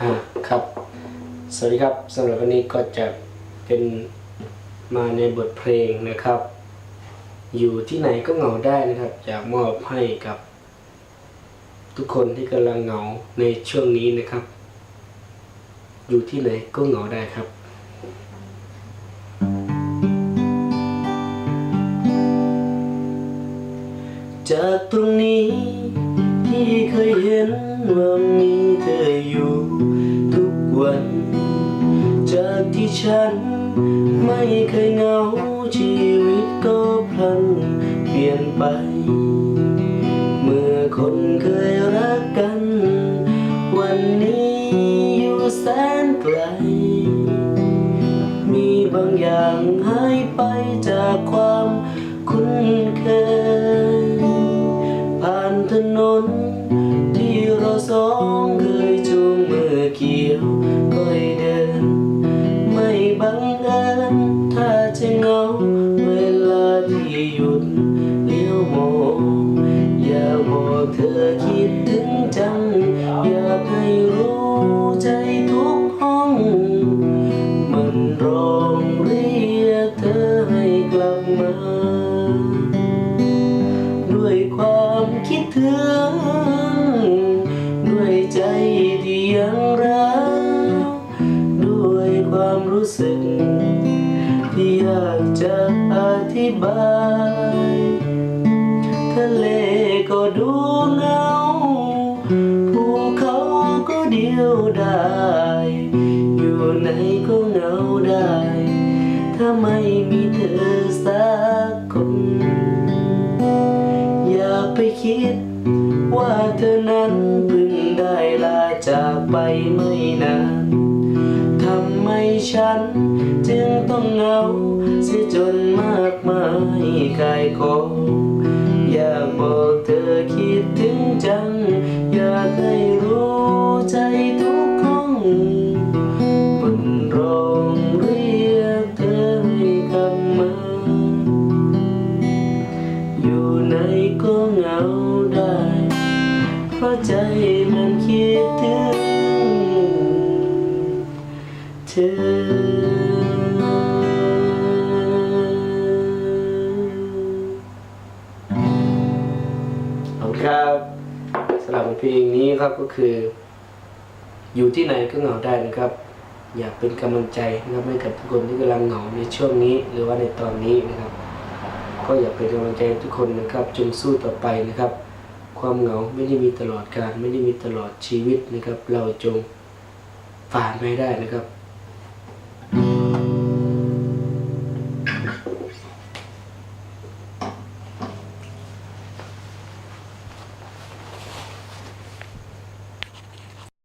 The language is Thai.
ครับ สวัสดีครับสำหรับวันนี้ก็จะเป็นมาในบทเพลงนะครับ อยู่ที่ไหนก็เหงาได้นะครับอยากมอบให้กับ ทุกคนที่กำลังเหงาในช่วงนี้นะครับ อยู่ที่ไหนก็เหงาได้ครับจากตรงนี้ที่เคยเห็นว่ามีเธออยู่ วัน จากที่ฉันไม่เคยเหงาชีวิตก็พลันเปลี่ยนไป เมื่อคนเคยรักกัน วันนี้อยู่แสนไกล มีบางอย่างหายไปจากความคุ้นเคย ผ่านถนนที่เราสองเคย ถ้าจะเงาเวลาที่หยุดเลี้ยวมองอย่าบอกเธอคิดถึงจัง อยากให้รู้ใจทุกห้อง มันร้องเรียกเธอให้กลับมา ด้วยความคิดถึง ด้วยใจที่ยังรักด้วยความรู้สึก ยากจะอธิบาย ทะเลก็ดูเหงาภูเขาก็เดียวดายอยู่ไหนก็เหงาได้ ถ้าไม่มีเธอสักคน อย่าไปคิดว่าเธอนั้นเพิ่งได้ลาจากไปไม่นาน ฉัน จึงต้องเหงาเสียจนมากมายกายของอยากบอกเธอคิดถึงจัง อยากให้รู้ใจทุกห้องมันร้องเรียกเธอให้กลับมา อยู่ไหนก็เหงาได้ เพราะใจมันคิดถึงเเพลงนี้ครับก็คือ อยู่ที่ไหนก็เหงาได้นะครับ อยากเป็นกำลังใจนะครับให้กับทุกคนที่กำลังเหงาในช่วงนี้ หรือว่าในตอนนี้นะครับ ก็อยากเป็นกำลังใจทุกคนนะครับจงสู้ต่อไปนะครับ ความเหงาไม่ได้มีตลอดการไม่ได้มีตลอดชีวิตนะครับ เราจงฝ่าไปได้นะครับ